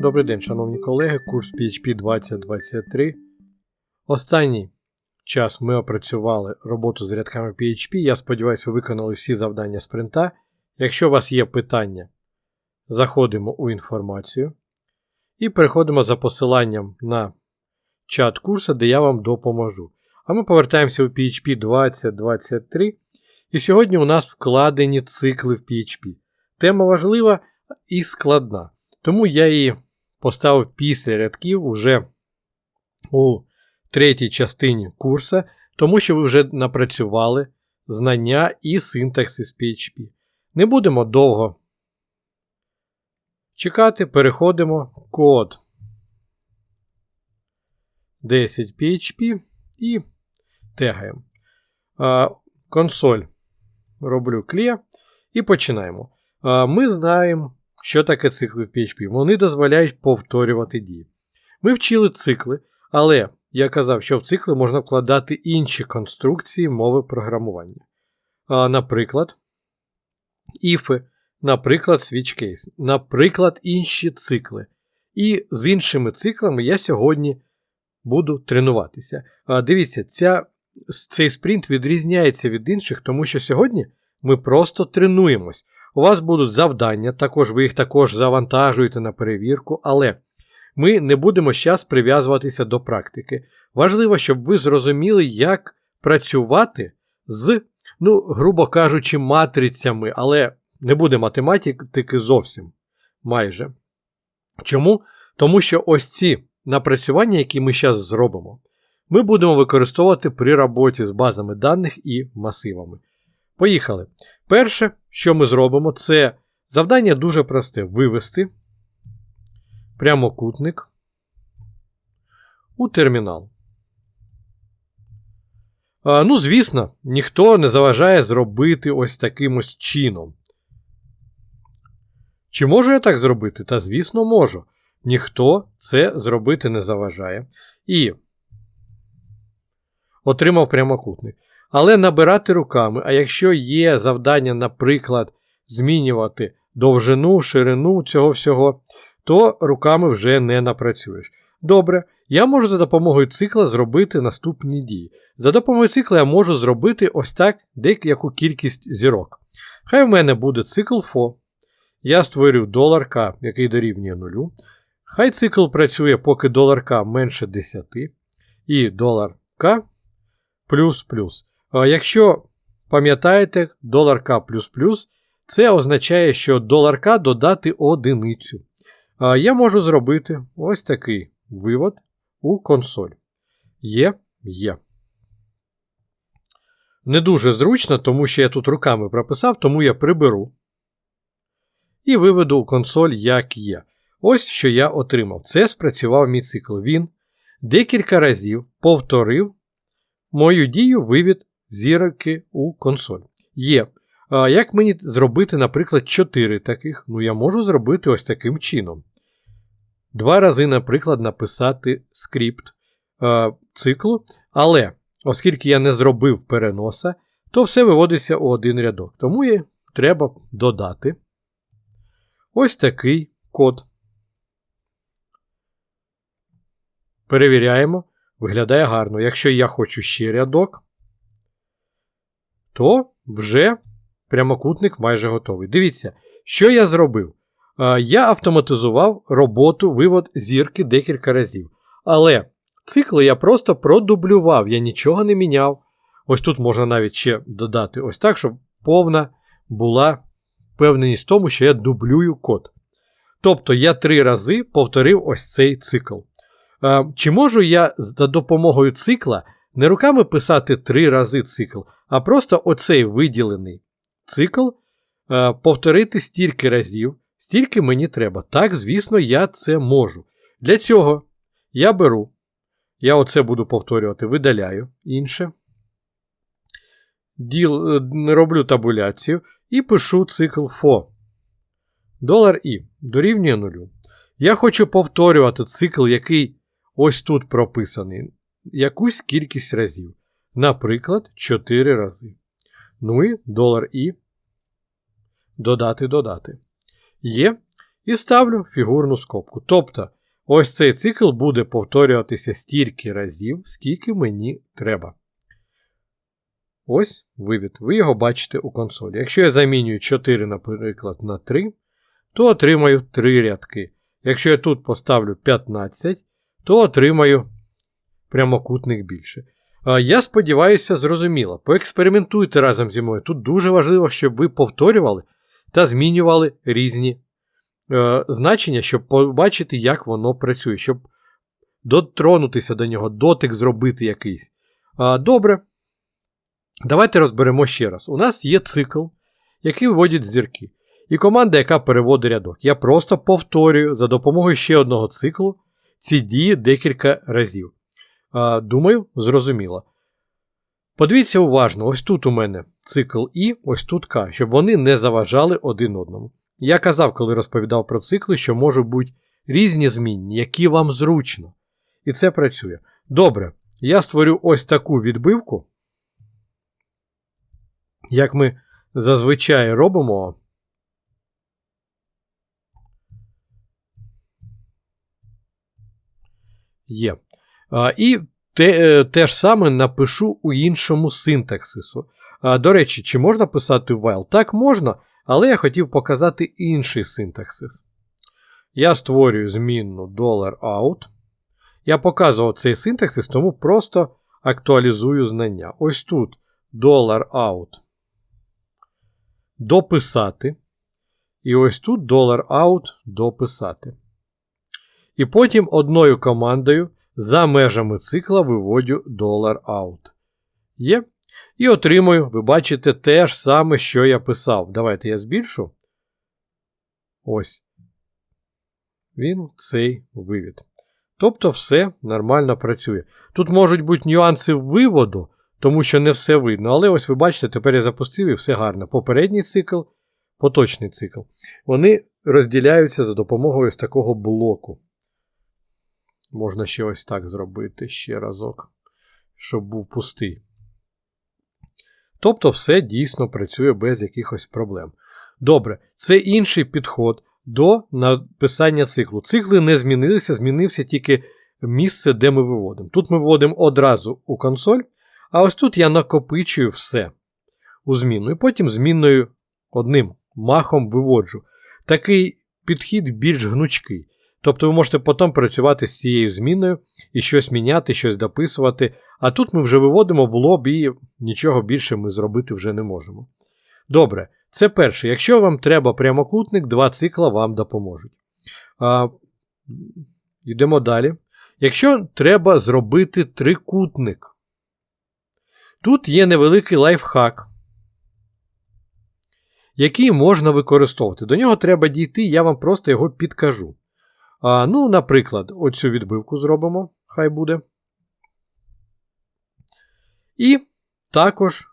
Добрий день, шановні колеги, курс PHP 2023. Останній час ми опрацювали роботу з рядками PHP. Я сподіваюся, ви виконали всі завдання спринта. Якщо у вас є питання, заходимо у інформацію і переходимо за посиланням на чат курсу, де я вам допоможу. А ми повертаємося у PHP 2023. І сьогодні у нас вкладені цикли в PHP. Тема важлива і складна. Тому я її поставив після рядків уже у третій частині курсу, тому що ви вже напрацювали знання і синтаксис PHP. Не будемо довго чекати, переходимо в код 10 PHP і тегаємо. Консоль роблю clear і починаємо. Ми знаємо, що таке цикли в PHP. Вони дозволяють повторювати дії. Ми вчили цикли, але я казав, що в цикли можна вкладати інші конструкції мови програмування. Наприклад, іфи, наприклад, case, наприклад, інші цикли. І з іншими циклами я сьогодні буду тренуватися. Дивіться, ця, цей спринт відрізняється від інших, тому що сьогодні ми просто тренуємось. У вас будуть завдання, також ви їх також завантажуєте на перевірку, але ми не будемо зараз прив'язуватися до практики. Важливо, щоб ви зрозуміли, як працювати з, ну, грубо кажучи, матрицями, але не буде математики зовсім майже. Чому? Тому що ось ці напрацювання, які ми зараз зробимо, ми будемо використовувати при роботі з базами даних і масивами. Поїхали. Перше, що ми зробимо, це завдання дуже просте: вивести прямокутник у термінал. Ну, звісно, ніхто не заважає зробити ось таким ось чином. Чи можу я так зробити? Та, звісно, можу. Ніхто це зробити не заважає. І отримав прямокутник але набирати руками. А якщо є завдання, наприклад, змінювати довжину, ширину цього всього, то руками вже не напрацюєш. Добре, я можу за допомогою цикла зробити наступні дії. За допомогою цикла я можу зробити ось так деяку кількість зірок. Хай в мене буде цикл FO. Я створю $K, який дорівнює 0. Хай цикл працює, поки $K менше 10, і $K плюс плюс. Якщо пам'ятаєте, долар К це означає, що долар К додати одиницю. Я можу зробити ось такий вивод у консоль. Є, є. Не дуже зручно, тому що я тут руками прописав, тому я приберу. І виведу у консоль, як є. Ось що я отримав. Це спрацював мій цикл. Він декілька разів повторив мою дію вивід зірки у консоль. Є. Як мені зробити, наприклад, 4 таких? Ну, я можу зробити ось таким чином. Два рази, наприклад, написати скрипт а, циклу. Але, оскільки я не зробив переноса, то все виводиться у один рядок. Тому є, треба додати ось такий код. Перевіряємо. Виглядає гарно. Якщо я хочу ще рядок, то вже прямокутник майже готовий. Дивіться, що я зробив. Я автоматизував роботу вивод зірки декілька разів. Але цикли я просто продублював, я нічого не міняв. Ось тут можна навіть ще додати ось так, щоб повна була впевненість в тому, що я дублюю код. Тобто я три рази повторив ось цей цикл. Чи можу я за допомогою цикла не руками писати три рази цикл, а просто оцей виділений цикл е, повторити стільки разів, стільки мені треба. Так, звісно, я це можу. Для цього я беру, я оце буду повторювати, видаляю інше. Діл, е, роблю табуляцію і пишу цикл FO. Долар І дорівнює нулю. Я хочу повторювати цикл, який ось тут прописаний, якусь кількість разів. Наприклад, 4 рази. Ну і долар І. Додати, додати. Є. і ставлю фігурну скобку. Тобто, ось цей цикл буде повторюватися стільки разів, скільки мені треба. Ось вивід. Ви його бачите у консолі. Якщо я замінюю 4, наприклад, на 3, то отримаю 3 рядки. Якщо я тут поставлю 15, то отримаю прямокутник більше. Я сподіваюся, зрозуміло. Поекспериментуйте разом зі мною. Тут дуже важливо, щоб ви повторювали та змінювали різні е, значення, щоб побачити, як воно працює, щоб дотронутися до нього, дотик зробити якийсь. Е, добре. Давайте розберемо ще раз. У нас є цикл, який виводить зірки. І команда, яка переводить рядок. Я просто повторюю за допомогою ще одного циклу ці дії декілька разів. Думаю, зрозуміло. Подивіться уважно, ось тут у мене цикл І, ось тут К, щоб вони не заважали один одному. Я казав, коли розповідав про цикли, що можуть бути різні змінні, які вам зручно. І це працює. Добре, я створю ось таку відбивку. Як ми зазвичай робимо. Є. І те, е, те ж саме напишу у іншому синтаксису. До речі, чи можна писати while? Так, можна, але я хотів показати інший синтаксис. Я створюю змінну $out. Я показував цей синтаксис, тому просто актуалізую знання. Ось тут $out. Дописати. І ось тут $out дописати. І потім одною командою за межами цикла виводю $out. Є. І отримую, ви бачите, те ж саме, що я писав. Давайте я збільшу. Ось. Він цей вивід. Тобто все нормально працює. Тут можуть бути нюанси виводу, тому що не все видно. Але ось ви бачите, тепер я запустив і все гарно. Попередній цикл, поточний цикл. Вони розділяються за допомогою ось такого блоку. Можна ще ось так зробити ще разок, щоб був пустий. Тобто все дійсно працює без якихось проблем. Добре, це інший підход до написання циклу. Цикли не змінилися, змінився тільки місце, де ми виводимо. Тут ми виводимо одразу у консоль, а ось тут я накопичую все у зміну. І потім змінною одним махом виводжу. Такий підхід більш гнучкий. Тобто ви можете потім працювати з цією зміною і щось міняти, щось дописувати. А тут ми вже виводимо в лоб і нічого більше ми зробити вже не можемо. Добре, це перше. Якщо вам треба прямокутник, два цикла вам допоможуть. Йдемо далі. Якщо треба зробити трикутник, тут є невеликий лайфхак, який можна використовувати. До нього треба дійти, я вам просто його підкажу. А, Ну, наприклад, оцю відбивку зробимо, хай буде. І також,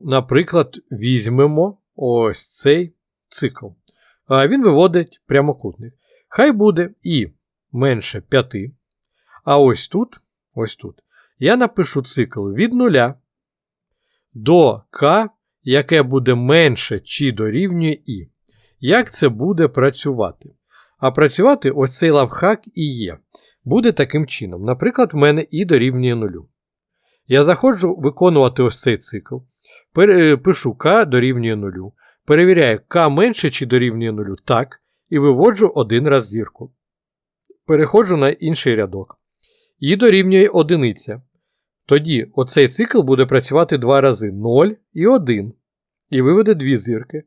наприклад, візьмемо ось цей цикл. А, Він виводить прямокутник. Хай буде і менше 5. А ось тут, ось тут, я напишу цикл від 0 до К, яке буде менше чи дорівнює І. Як це буде працювати? А працювати ось цей лавхак і є. Буде таким чином. Наприклад, в мене і дорівнює нулю. Я заходжу виконувати ось цей цикл. Е, пишу К дорівнює нулю. Перевіряю, К менше чи дорівнює нулю. Так. І виводжу один раз зірку. Переходжу на інший рядок. І дорівнює одиниця. Тоді оцей цикл буде працювати два рази 0 і 1. І виведе дві зірки.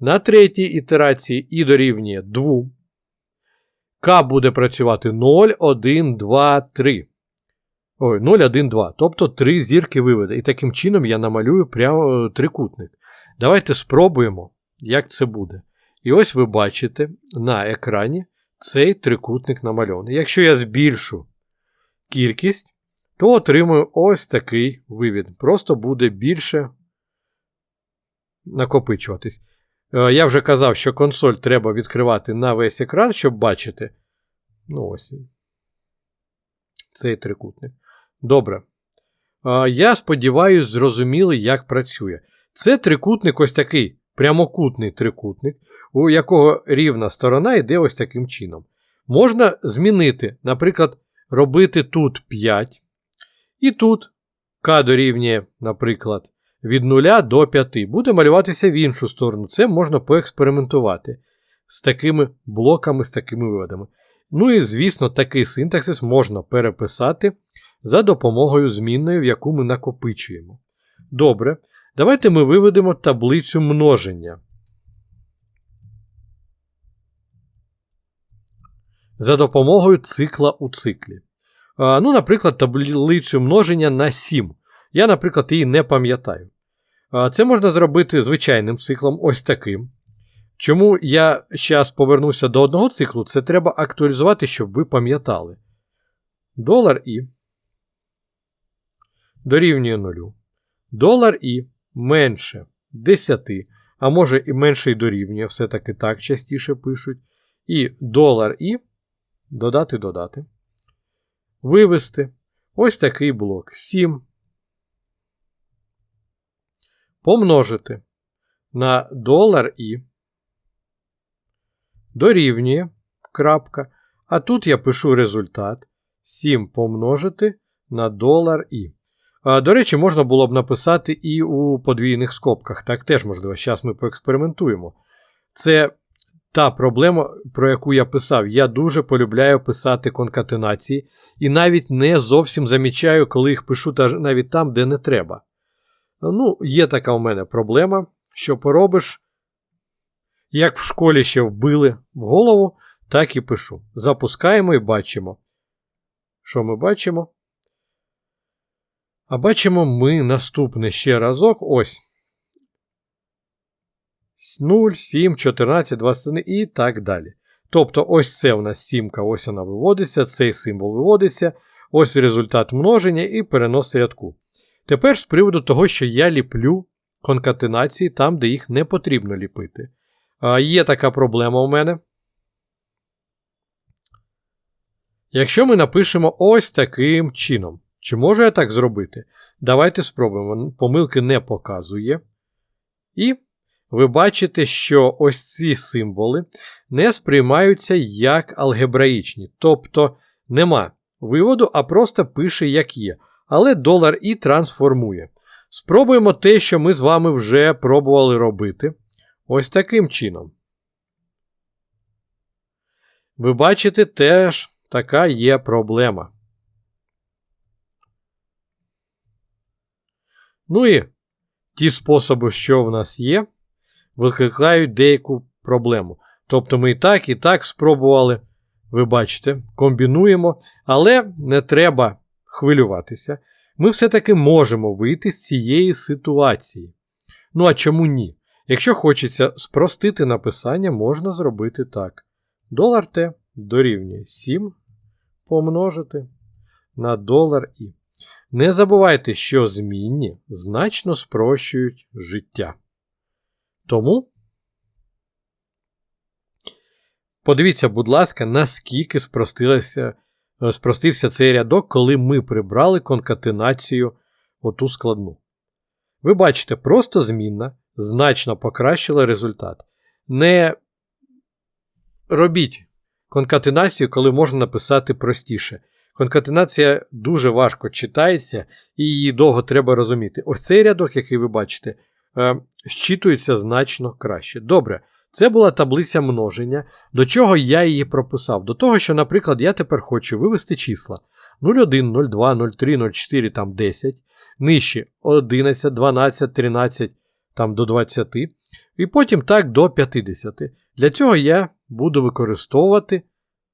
На третій ітерації і дорівнює 2. К буде працювати 0, 1, 2, 3. Ой, 0, 1, 2. Тобто 3 зірки виведе. І таким чином я намалюю прямо е, трикутник. Давайте спробуємо, як це буде. І ось ви бачите на екрані цей трикутник намальований. Якщо я збільшу кількість, то отримую ось такий вивід. Просто буде більше накопичуватись. Е, я вже казав, що консоль треба відкривати на весь екран, щоб бачити. Ну, ось. Цей трикутник. Добре. Я сподіваюся, зрозуміли, як працює. Це трикутник ось такий прямокутний трикутник. у якого рівна сторона йде ось таким чином. Можна змінити, наприклад, робити тут 5, і тут k дорівнює, наприклад, від 0 до 5. Буде малюватися в іншу сторону. Це можна поекспериментувати з такими блоками, з такими виводами. Ну і, звісно, такий синтаксис можна переписати за допомогою змінної, в яку ми накопичуємо. Добре, давайте ми виведемо таблицю множення. За допомогою цикла у циклі. Ну, Наприклад, таблицю множення на 7. Я, наприклад, її не пам'ятаю. Це можна зробити звичайним циклом, ось таким. Чому я зараз повернуся до одного циклу, це треба актуалізувати, щоб ви пам'ятали. Долар І дорівнює 0. Долар І менше 10, а може і менше і дорівнює, все-таки так частіше пишуть. І долар І додати, додати. Вивести ось такий блок 7. Помножити на долар І дорівнює. крапка, А тут я пишу результат 7 помножити на долар І. До речі, можна було б написати і у подвійних скобках. Так теж можливо. Зараз ми поекспериментуємо. Це та проблема, про яку я писав. Я дуже полюбляю писати конкатенації, і навіть не зовсім замічаю, коли їх пишу навіть там, де не треба. Ну, є така у мене проблема, що поробиш. Як в школі ще вбили в голову, так і пишу. Запускаємо і бачимо. Що ми бачимо? А бачимо ми наступне ще разок. Ось. 0, 7, 14, 21 і так далі. Тобто, ось це у нас сімка, ось вона виводиться, цей символ виводиться, ось результат множення і перенос рядку. Тепер з приводу того, що я ліплю конкатенації там, де їх не потрібно ліпити. А, Є така проблема у мене. Якщо ми напишемо ось таким чином, чи можу я так зробити? Давайте спробуємо. Помилки не показує. І ви бачите, що ось ці символи не сприймаються як алгебраїчні. Тобто нема виводу, а просто пише, як є. Але долар і трансформує. Спробуємо те, що ми з вами вже пробували робити. Ось таким чином. Ви бачите, теж така є проблема. Ну і ті способи, що в нас є, викликають деяку проблему. Тобто ми і так, і так спробували, ви бачите, комбінуємо, але не треба хвилюватися. Ми все-таки можемо вийти з цієї ситуації. Ну а чому ні? Якщо хочеться спростити написання, можна зробити так. Долар Т дорівнює 7 помножити на долар І. Не забувайте, що змінні значно спрощують життя. Тому подивіться, будь ласка, наскільки спростився цей рядок, коли ми прибрали конкатенацію оту складну. Ви бачите, просто змінна значно покращила результат. Не робіть конкатенацію, коли можна написати простіше. Конкатенація дуже важко читається і її довго треба розуміти. Ось цей рядок, який ви бачите, е, щитується значно краще. Добре, це була таблиця множення. До чого я її прописав? До того, що, наприклад, я тепер хочу вивести числа 01, 02, 03, 04, там 10, нижче 11, 12, 13 там до 20, і потім так до 50. Для цього я буду використовувати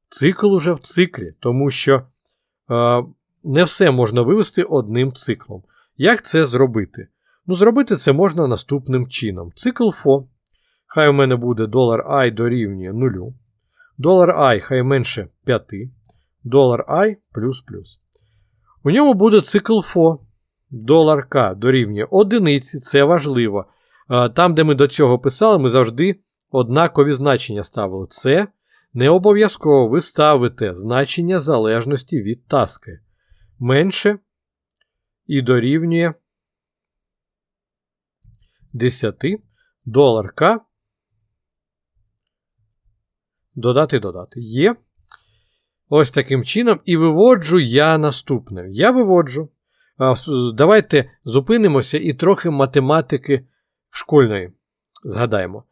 цикл уже в циклі, тому що е, не все можна вивести одним циклом. Як це зробити? Ну, Зробити це можна наступним чином. Цикл FO. Хай у мене буде $i дорівнює 0. $i хай менше 5. $i плюс плюс. У ньому буде цикл FO. Долар К дорівнює одиниці, це важливо. Там, де ми до цього писали, ми завжди однакові значення ставили. Це не обов'язково ви ставите значення залежності від таски. Менше і дорівнює 10 долар Додати, додати. Є. Ось таким чином. І виводжу я наступне. Я виводжу. Давайте зупинимося і трохи математики школьної згадаємо.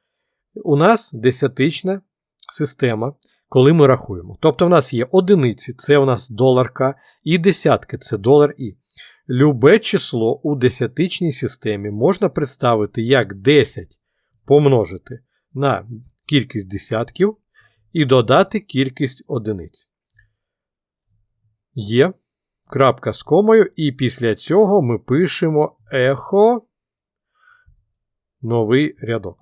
У нас десятична система, коли ми рахуємо. Тобто, в нас є одиниці, це у нас долар К, і десятки це долар І. Любе число у десятичній системі можна представити як 10 помножити на кількість десятків і додати кількість одиниць. Є крапка з комою, і після цього ми пишемо ехо новий рядок.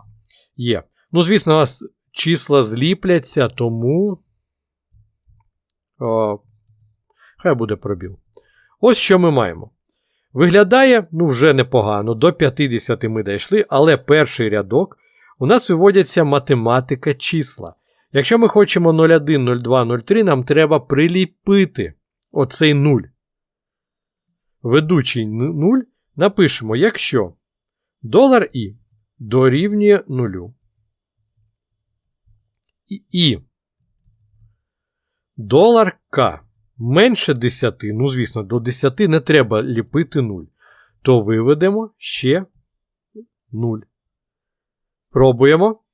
Є. Ну, звісно, у нас числа зліпляться, тому. О, Хай буде пробіл. Ось що ми маємо. Виглядає, ну, вже непогано, до 50 ми дійшли, але перший рядок у нас виводяться математика числа. Якщо ми хочемо 01, 02, 03, нам треба приліпити оцей 0. Ведучий 0 напишемо, якщо долар І дорівнює 0. І, долар К менше 10, ну, звісно, до 10 не треба ліпити 0, то виведемо ще 0. Пробуємо.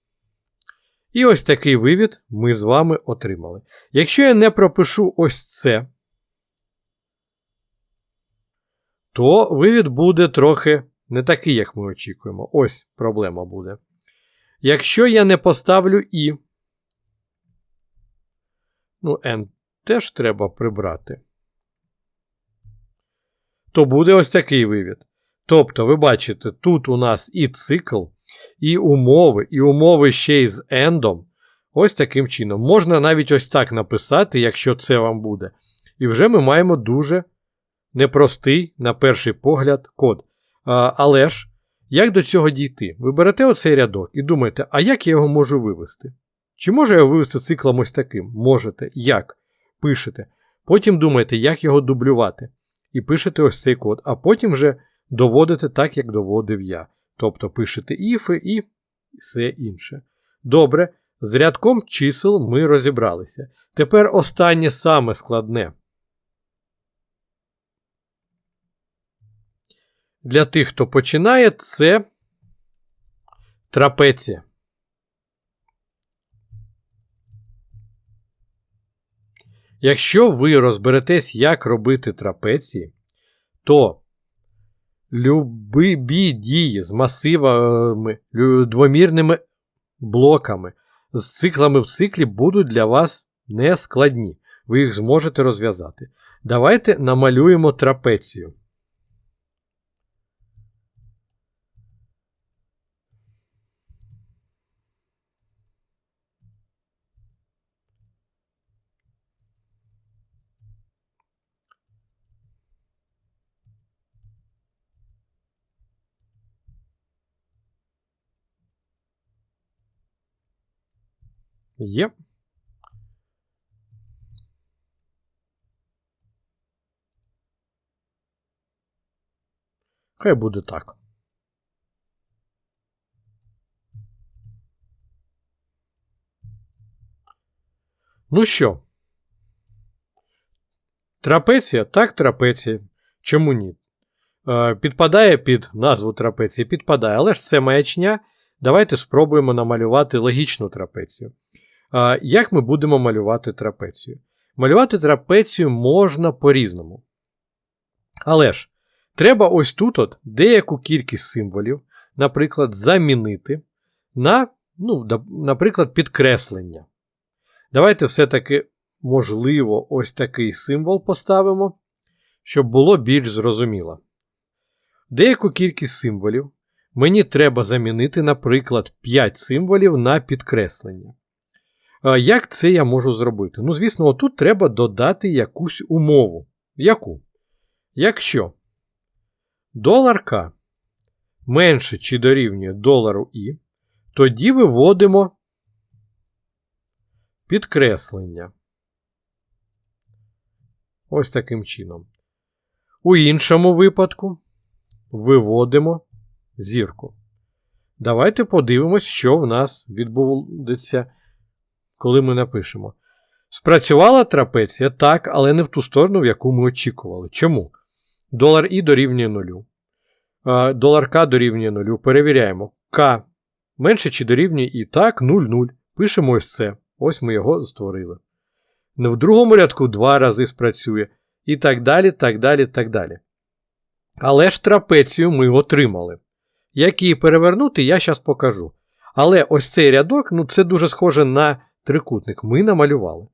І ось такий вивід ми з вами отримали. Якщо я не пропишу ось це, то вивід буде трохи не такий, як ми очікуємо. Ось проблема буде. Якщо я не поставлю І, ну, N теж треба прибрати, то буде ось такий вивід. Тобто, ви бачите, тут у нас і цикл, і умови, і умови ще й з ендом. Ось таким чином. Можна навіть ось так написати, якщо це вам буде. І вже ми маємо дуже непростий, на перший погляд, код. А, Але ж, як до цього дійти? Ви берете оцей рядок і думаєте, а як я його можу вивести? Чи можу я вивести циклом ось таким? Можете. Як? Пишете. Потім думаєте, як його дублювати. І пишете ось цей код, а потім вже доводите так, як доводив я. Тобто пишете іфи і все інше. Добре, з рядком чисел ми розібралися. Тепер останнє саме складне. Для тих, хто починає, це трапеція. Якщо ви розберетесь, як робити трапеції, то любі дії з масивами, двомірними блоками, з циклами в циклі будуть для вас нескладні. Ви їх зможете розв'язати. Давайте намалюємо трапецію. Є. Хай буде так. Ну що? Трапеція? Так, трапеція. Чому ні? Е, Підпадає під назву трапеції, підпадає, але ж це маячня. Давайте спробуємо намалювати логічну трапецію. Як ми будемо малювати трапецію? Малювати трапецію можна по-різному. Але ж, треба ось тут от деяку кількість символів, наприклад, замінити на, ну, наприклад, підкреслення. Давайте все-таки, можливо, ось такий символ поставимо, щоб було більш зрозуміло. Деяку кількість символів мені треба замінити, наприклад, 5 символів на підкреслення. Як це я можу зробити? Ну, звісно, отут треба додати якусь умову. Яку? Якщо долар К менше чи дорівнює долару І, тоді виводимо підкреслення. Ось таким чином. У іншому випадку виводимо зірку. Давайте подивимось, що в нас відбудеться коли ми напишемо. Спрацювала трапеція так, але не в ту сторону, в яку ми очікували. Чому? Долар І дорівнює нулю. Долар К дорівнює нулю. Перевіряємо. К менше чи дорівнює І. Так, 0, 0. Пишемо ось це. Ось ми його створили. В другому рядку два рази спрацює. І так далі, так далі, так далі. Але ж трапецію ми отримали. Як її перевернути, я зараз покажу. Але ось цей рядок, ну це дуже схоже на трикутник. Ми намалювали.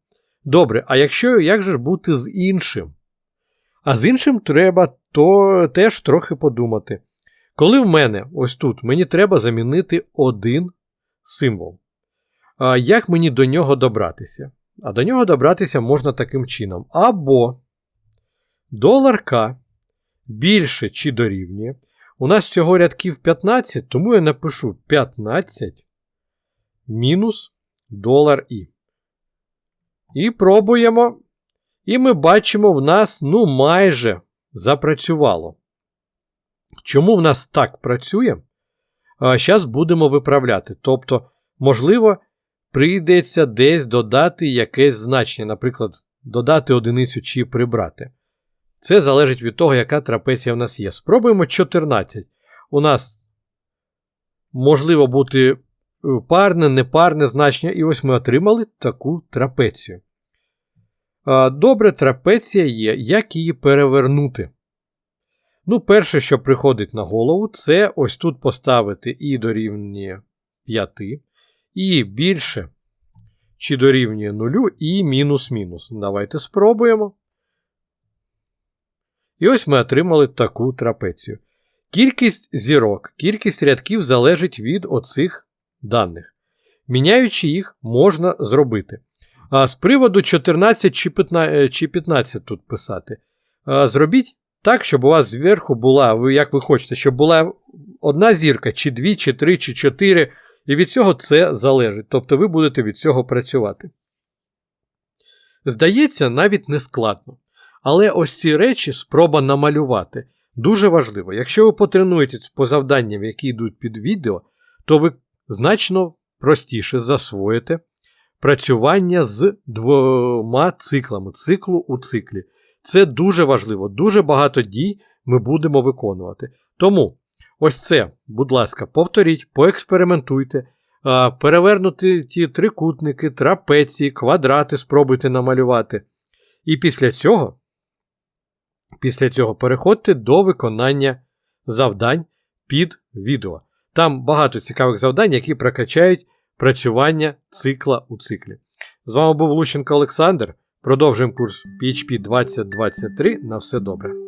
Добре, а якщо як же ж бути з іншим? А з іншим треба то теж трохи подумати. Коли в мене ось тут мені треба замінити один символ. А Як мені до нього добратися? А до нього добратися можна таким чином. Або долар К більше чи дорівнює. У нас цього рядків 15, тому я напишу 15 мінус долар І. І пробуємо. І ми бачимо, в нас ну майже запрацювало. Чому в нас так працює? Зараз будемо виправляти. Тобто, можливо, прийдеться десь додати якесь значення, наприклад, додати одиницю чи прибрати. Це залежить від того, яка трапеція в нас є. Спробуємо 14. У нас можливо бути парне, непарне значення, і ось ми отримали таку трапецію. Добре, трапеція є. Як її перевернути? Ну, перше, що приходить на голову, це ось тут поставити і дорівнює 5, і більше чи дорівнює 0, і мінус-мінус. Давайте спробуємо. І ось ми отримали таку трапецію. Кількість зірок, кількість рядків залежить від оцих даних. Міняючи їх, можна зробити. А З приводу 14 чи 15 тут писати. Зробіть так, щоб у вас зверху була, як ви хочете, щоб була одна зірка, чи дві, чи три, чи чотири. І від цього це залежить. Тобто ви будете від цього працювати. Здається, навіть не складно. Але ось ці речі спроба намалювати дуже важливо. Якщо ви потренуєтесь по завданням, які йдуть під відео, то ви значно простіше засвоїте працювання з двома циклами, циклу у циклі. Це дуже важливо, дуже багато дій ми будемо виконувати. Тому ось це, будь ласка, повторіть, поекспериментуйте, перевернути ті трикутники, трапеції, квадрати, спробуйте намалювати. І після цього, після цього переходьте до виконання завдань під відео. Там багато цікавих завдань, які прокачають працювання цикла у циклі. З вами був Лущенко Олександр. Продовжуємо курс PHP 2023. На все добре.